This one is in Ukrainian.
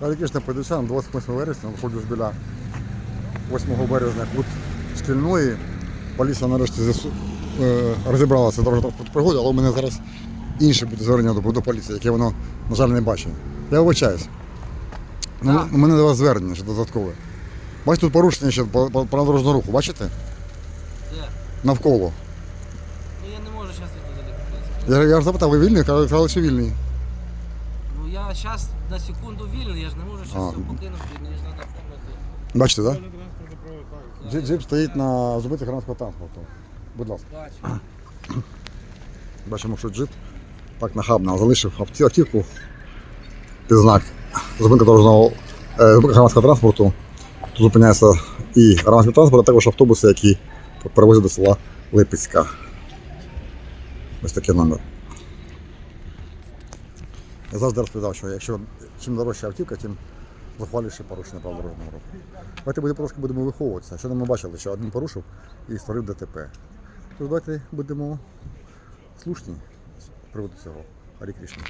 Кришна Подільчан, 28 вересня, знаходжусь біля 8 березня кут шкільної. Поліція нарешті е, розібралася дорожньо пригоди, але у мене зараз інше буде звернення до, поліції, яке воно, на жаль, не бачить. Я вибачаюсь. Ну, У мене до вас звернення ще додаткове. Бачите, тут порушення ще по, дорожнього руху, бачите? Де? Навколо. Ну я не можу зараз туди Я, я ж запитав, ви вільний? Казали, що вільний. Ну я зараз на секунду вільний, я ж не можу зараз все покинути, мені ж треба оформити. Бачите, так? Джип, джип стоїть на зупинці громадського транспорту. Будь ласка. Бачу. Бачимо, що джип так нахабно залишив авті- автівку під знак зупинка дорожнього е, зупинка громадського транспорту. Тут зупиняється і громадський транспорт, а також автобуси, які перевозять до села Липецька. Ось такий номер. Я завжди розповідав, що якщо чим дорожча автівка, тим захвалюше порушення правил дорожнього руху. Давайте буде трошки будемо виховуватися. Що ми бачили, що один порушив і створив ДТП. Тож давайте будемо слушні з приводу цього. Арі Кришна.